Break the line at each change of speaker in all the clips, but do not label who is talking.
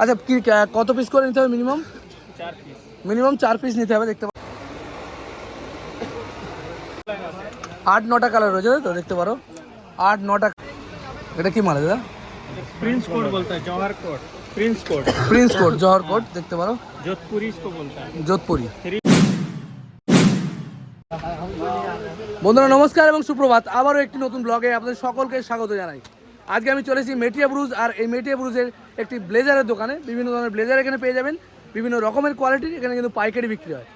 আচ্ছা কি ক- কত পিস করে নিতে হবে মিনিমাম
চার পিস
মিনিমাম চার পিস নিতে হবে দেখতে পারো আট নটা কালার রয়েছে তাই তো দেখতে পারো আট নটা এটা কি মাল দাদা
प्रिंस कोट बोलता है Jawahar coat prince coat
prince coat Jawahar coat দেখতে পারো
जोधपुरी इसको बोलता है
যোধপুরি
थ्री
বন্ধুরা নমস্কার এবং সুপ্রভাত আবারও একটি নতুন ব্লগে আপনাদের সকলকে স্বাগত জানাই আজকে আমি চলে এসেছি মেটিয়া ব্রুজ আর এই মেটিয়া ব্রুজের একটি ব্লেজারের দোকানে। বিভিন্ন ধরনের ব্লেজার এখানে পেয়ে যাবেন। বিভিন্ন রকমের কোয়ালিটির এখানে কিন্তু পাইকারি বিক্রি হয়।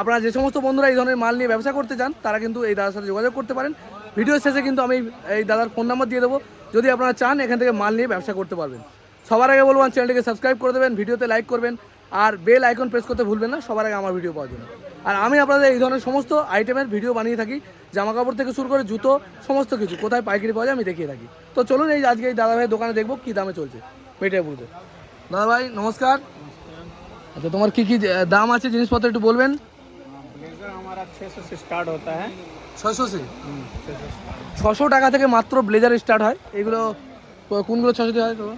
আপনারা যে সমস্ত বন্ধুরা এই ধরনের মাল নিয়ে ব্যবসা করতে চান, তারা কিন্তু এই দাদার সাথে যোগাযোগ করতে পারেন। ভিডিও শেষে কিন্তু আমি এই দাদার ফোন নাম্বার দিয়ে দেবো। যদি আপনারা চান, এখান থেকে মাল নিয়ে ব্যবসা করতে পারবেন। সবার আগে বলব চ্যানেলটিকে সাবস্ক্রাইব করে দেবেন ভিডিওতে লাইক করবেন। আর বেল আইকন প্রেস করতে ভুলবেন না সবার আগে আমার ভিডিও পাওয়ার জন্য। আর আমি আপনাদের এই ধরনের সমস্ত আইটেমের ভিডিও বানিয়ে থাকি জামা কাপড় থেকে শুরু করে জুতো সমস্ত কিছু কোথায় পাইকারি পাওয়া যায় আমি দেখিয়ে থাকি। তো চলুন এই আজকে এই দাদা ভাইয়ের দোকানে দেখব কী দামে চলছে মেটিয়াপুরতে দাদা ভাই নমস্কার। আচ্ছা তোমার কী কী দাম আছে জিনিসপত্র একটু বলবেন? ছশো ছশো টাকা থেকে মাত্র ব্লেজার স্টার্ট হয়। এগুলো কোনগুলো ছশো হয় তোমার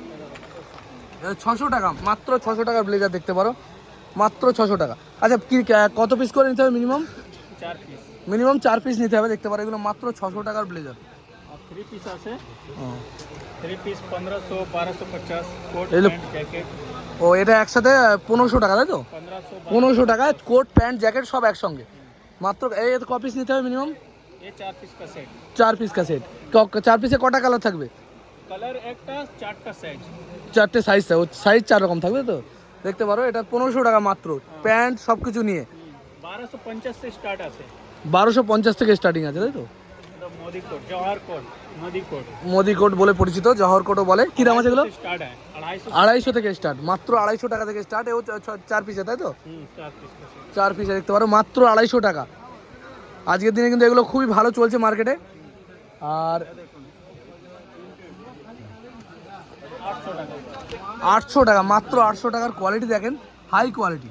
ছশো টাকা মাত্র ছশো টাকার ব্লেজার দেখতে পারো। মাত্র ছশো টাকা। আচ্ছা কি কত পিস করে নিতে হবে মিনিমাম
চার পিস
মিনিমাম চার পিস নিতে হবে দেখতে পারো এগুলো মাত্র ছশো টাকার ব্লেজার
পিস আছে।
ও। এটা একসাথে পনেরোশো টাকা তাই তো?
পনেরোশো
টাকা কোট প্যান্ট জ্যাকেট সব একসঙ্গে। মাত্র এই ক কপিস নিতে হবে মিনিমাম
চার পিস
কা সেট চার পিসে কটা কালার থাকবে?
কালার একটা চারটা সাইজ
চারটে সাইজ সাইজ চার রকম থাকবে তো? দেখতে পারো এটা পনেরোশো টাকা মাত্র। হ্যাঁ। প্যান্ট সব কিছু নিয়ে
বারোশো পঞ্চাশ থেকে স্টার্ট আছে।
বারোশো পঞ্চাশ থেকে স্টার্টিং আছে তাই তো?
মোদি কোট
বলে পরিচিত জহরকোটও বলে। কি দাম আছে এগুলো?
আড়াইশো
থেকে স্টার্ট মাত্র আড়াইশো টাকা থেকে স্টার্ট এও চার পিসে তাই তো?
চার পিসে
দেখতে পারো মাত্র আড়াইশো টাকা। আজকের দিনে কিন্তু এগুলো খুবই ভালো চলছে মার্কেটে আর
আটশো টাকা
মাত্র আটশো টাকার কোয়ালিটি দেখেন high quality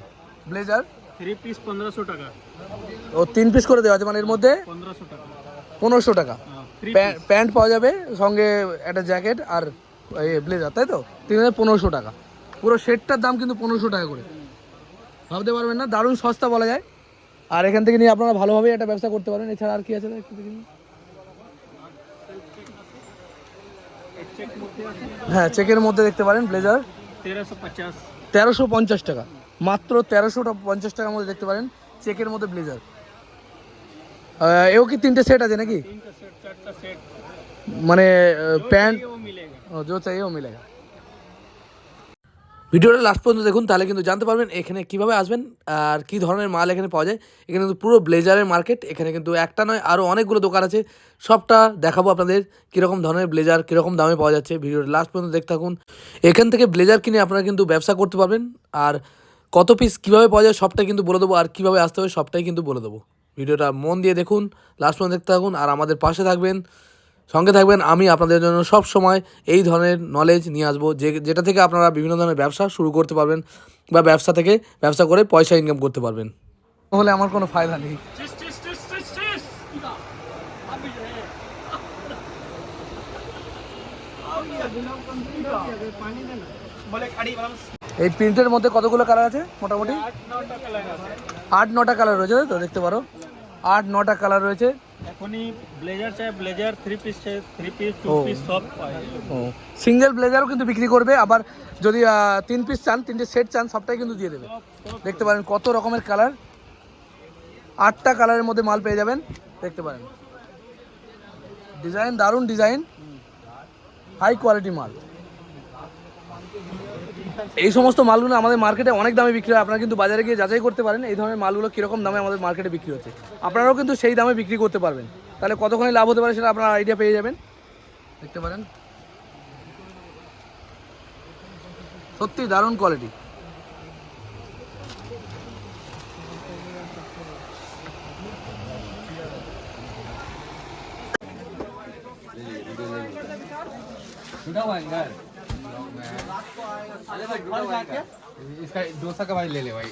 blazer
three piece পনেরোশো টাকা।
ও তিন পিস করে দেওয়া আছে মানে এর মধ্যে
পনেরোশো টাকা।
পনেরোশো টাকা। প্যান্ট পাওয়া যাবে সঙ্গে একটা জ্যাকেট আর ব্লেজার তাই তো? তিন হাজার পনেরোশো টাকা। পুরো সেটটার দাম কিন্তু পনেরোশো টাকা করে। ভাবতে পারবেন না দারুণ সস্তা বলা যায়। আর এখান থেকে নিয়ে আপনারা ভালোভাবে একটা ব্যবসা করতে পারেন। এছাড়া আর কি আছে? একটু দেখে নিন।
চেক মধ্যে আছে
হ্যাঁ চেকের মধ্যে দেখতে পারেন ব্লেজার
তেরোশো পঞ্চাশ
তেরোশো পঞ্চাশ টাকা মাত্র তেরোশো পঞ্চাশ টাকার মধ্যে দেখতে পারেন চেকের মধ্যে ব্লেজার এও কি তিনটে সেট আছে নাকি
তিনটা সেট চারটা সেট
মানে প্যান্ট
वो मिलेगा
ও जो चाहिए वो मिलेगा ভিডিওটা লাস্ট পর্যন্ত দেখুন, তাহলে কিন্তু জানতে পারবেন এখানে কীভাবে আসবেন আর কি ধরনের মাল এখানে পাওয়া যায়। এখানে কিন্তু পুরো ব্লেজারের মার্কেট এখানে কিন্তু একটা নয় আরও অনেকগুলো দোকান আছে। সবটা দেখাবো আপনাদের কীরকম ধরনের ব্লেজার, কীরকম দামে পাওয়া যাচ্ছে। ভিডিওটা লাস্ট পর্যন্ত দেখতে থাকুন। এখান থেকে ব্লেজার কিনে আপনারা কিন্তু ব্যবসা করতে পারবেন। আর কত পিস কীভাবে পাওয়া যায় সবটাই কিন্তু বলে দেবো, আর কীভাবে আসতে হবে সবটাই কিন্তু বলে দেবো। ভিডিওটা মন দিয়ে দেখুন লাস্ট পর্যন্ত দেখতে থাকুন, আর আমাদের পাশে থাকবেন। সঙ্গে থাকবেন, আমি আপনাদের জন্য সব সময় এই ধরনের নলেজ নিয়ে আসব, যে, যেটা থেকে আপনারা বিভিন্ন ধরনের ব্যবসা শুরু করতে পারবেন বা ব্যবসা থেকে ব্যবসা করে পয়সা ইনকাম করতে পারবেন। হলে আমার কোনো ফায়দা নেই। এই প্রিন্টের মধ্যে কতগুলো কালার আছে মোটামুটি?
আট, নটা কালার
রয়েছে তো? দেখতে পারো। আট, নটা কালার রয়েছে।
এখনই ব্লেজার চাই ব্লেজার থ্রি পিস চাই থ্রি পিস টু পিস সব পাই।
ও। সিঙ্গেল ব্লেজারও কিন্তু বিক্রি করবে আবার যদি তিন পিস চান তিনটে সেট চান সবটাই কিন্তু দিয়ে দেবে। দেখতে পারেন কত রকমের কালার আটটা কালারের মধ্যে মাল পেয়ে যাবেন দেখতে পারেন। ডিজাইন দারুণ ডিজাইন হাই কোয়ালিটি মাল। এই সমস্ত মালগুলো আমাদের মার্কেটে অনেক দামে বিক্রি হয়। আপনারা কিন্তু বাজারে গিয়ে যাচাই করতে পারেন, এই ধরনের মালগুলো কীরকম দামে আমাদের মার্কেটে বিক্রি হচ্ছে। আপনারাও কিন্তু সেই দামে বিক্রি করতে পারবেন। তাহলে কতখানি লাভ হতে পারে সেটা আপনারা আইডিয়া পেয়ে যাবেন। দেখতে পারেন। সত্যি দারুণ কোয়ালিটি
इसका डोसा का भाई ले ले भाई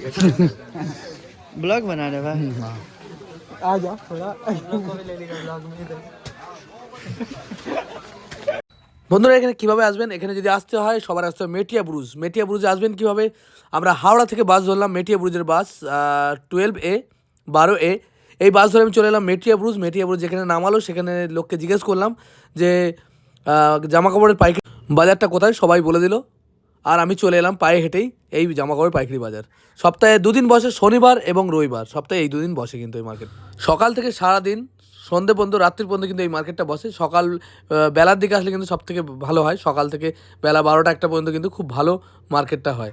ब्लॉग बना रहे भाई
आ जा थोड़ा বন্ধুরা এখানে কিভাবে আসবেন এখানে যদি আসতে হয় সবার আসতে হয় মেটিয়া ব্রুজ মেটিয়া ব্রুজে আসবেন কিভাবে আমরা হাওড়া থেকে বাস ধরলাম মেটিয়া ব্রুজের বাস টুয়েলভ এ বারো এ এই বাস ধরে আমি চলে এলাম মেটিয়া ব্রুজ মেটিয়া ব্রুজ যেখানে নামালো সেখানে লোককে জিজ্ঞেস করলাম যে জামা কাপড়ের পাইকারি বাজারটা কোথায় সবাই বলে দিল আর আমি চলে এলাম পায়ে হেঁটেই এই জামা কাপড়ের পাইকারি বাজার। সপ্তাহে দুদিন বসে শনিবার এবং রবিবার। সপ্তাহে এই দুদিন বসে কিন্তু এই মার্কেট সকাল থেকে সারা দিন সন্ধে পর্যন্ত, রাত্রির পর্যন্ত কিন্তু এই মার্কেটটা বসে। সকাল বেলার দিকে আসলে কিন্তু সব থেকে ভালো হয়। সকাল থেকে বেলা বারোটা একটা পর্যন্ত কিন্তু খুব ভালো মার্কেটটা হয়।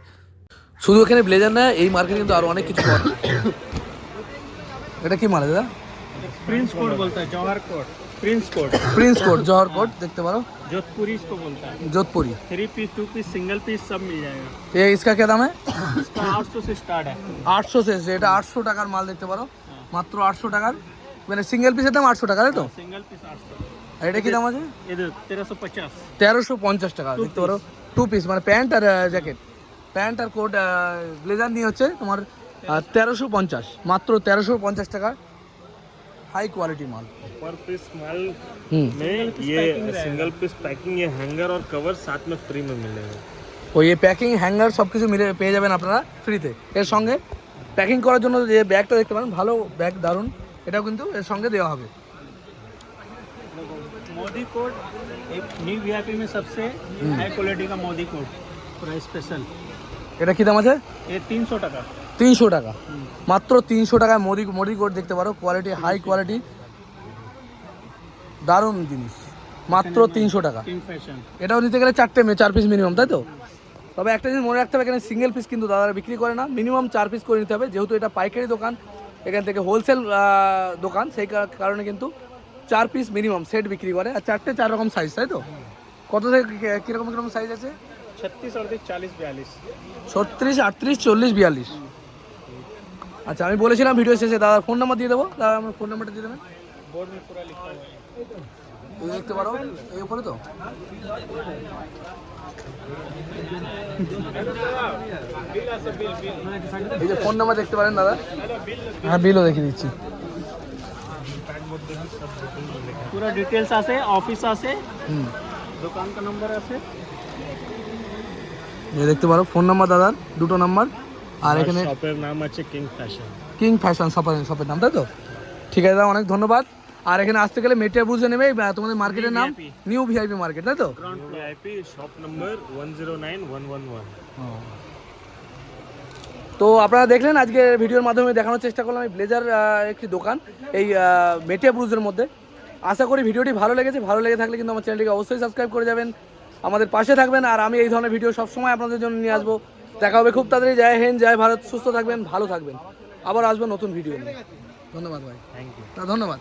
শুধু এখানে ব্লেজার না, এই মার্কেট কিন্তু আরও অনেক কিছু এটা কি মাল দাদা?
प्रिंस कोट बोलता है Jawahar coat prince coat
prince coat Jawahar coat দেখতে পারো
जोधपुरी इसको बोलता है
Jodhpuri
three piece two piece single piece सब मिल जाएगा
ये इसका क्या दाम है
इसका आठ सौ से स्टार्ट है
আটশো শেষ এটা আটশো টাকার মাল দেখতে পারো মাত্র আটশো টাকার মানে সিঙ্গেল পিসের দাম আটশো টাকা তাই তো
सिंगल पीस आठ सौ
আর এটা কি দাম আছে
इधर तेरह सौ पचास
তেরোশো পঞ্চাশ টাকা দেখতে পারো টু পিস মানে প্যান্ট আর জ্যাকেট প্যান্ট আর কোট ব্লেজার নিয়ে হচ্ছে তোমার তেরোশো পঞ্চাশ মাত্র তেরোশো পঞ্চাশ টাকা হাই কোয়ালিটি মাল
पर पीस माल
হুম
में ये सिंगल पीस पैकिंग ये हैंगर और कवर साथ में फ्री में मिलेगा
ওই প্যাকিং হ্যাঙ্গার সব কিছু মিলে পেয়ে যাবেন আপনারা ফ্রিতে এর সঙ্গে প্যাকিং করার জন্য যে ব্যাগটা দেখতে পারেন ভালো ব্যাগ দারুণ এটাও কিন্তু এর সঙ্গে দেওয়া হবে
मोदी कोट एक न्यू वीआईपी में सबसे हाई क्वालिटी का मोदी कोट पूरा स्पेशल
এটা কি দাম আছে
ये तीन सौ टका
তিনশো টাকা। মাত্র তিনশো টাকায় মরি মরি কোট দেখতে পারো। কোয়ালিটি হাই কোয়ালিটি দারুণ জিনিস। মাত্র তিনশো টাকা। এটাও নিতে গেলে চারটে চার পিস মিনিমাম তাই তো? তবে একটা জিনিস মনে রাখতে হবে এখানে সিঙ্গেল পিস কিন্তু দাদারা বিক্রি করে না। মিনিমাম চার পিস করে নিতে হবে। যেহেতু এটা পাইকারি দোকান এখান থেকে হোলসেল দোকান সেই কারণে কিন্তু চার পিস মিনিমাম সেট বিক্রি করে। আর চারটে চার রকম সাইজ তাই তো? কত থেকে কীরকম কীরকম সাইজ আছে? ছত্রিশ আটত্রিশ চল্লিশ বিয়াল্লিশ। আচ্ছা আমি বলেছিলাম ভিডিও শেষে দাদা ফোন নাম্বার দিয়ে দেবো। দাদা আমার ফোন নাম্বারটা দিয়ে দেবেন। এই দেখতে পারো এই উপরে তো? এই যে ফোন নাম্বার দেখতে পারেন দাদা? হ্যাঁ বিলও দেখিয়ে দিচ্ছি।
পুরো ডিটেলস আছে অফিস আছে
হুম।
দোকানটা নাম্বার আছে।
এই দেখতে পারো ফোন নাম্বার দাদার দুটো নাম্বার আর এখানে
শপের নাম আছে কিং ফ্যাশন
কিং ফ্যাশন শপের শপের নাম তাই তো? ঠিক আছে দাদা অনেক ধন্যবাদ। আর এখানে আসতে গেলে মেটিয়া বুঝে নেবে তোমাদের মার্কেটের নাম নিউ ভিআইপি মার্কেট তাই তো?
VIP shop number one zero nine one one one
তো আপনারা দেখলেন আজকে ভিডিওর মাধ্যমে দেখানোর চেষ্টা করলাম এই ব্লেজার একটি দোকান এই মেটিয়া ব্রুজের মধ্যে। আশা করি ভিডিওটি ভালো লেগেছে ভালো লেগে থাকলে কিন্তু আমার চ্যানেলটিকে অবশ্যই সাবস্ক্রাইব করে যাবেন। আমাদের পাশে থাকবেন আর আমি এই ধরনের ভিডিও সবসময় আপনাদের জন্য নিয়ে আসব। দেখা হবে খুব তাড়াতাড়ি। জয় হিন্দ জয় ভারত। সুস্থ থাকবেন ভালো থাকবেন। আবার আসবেন নতুন ভিডিও নিয়ে। ধন্যবাদ ভাই।
থ্যাংক ইউ
তা ধন্যবাদ।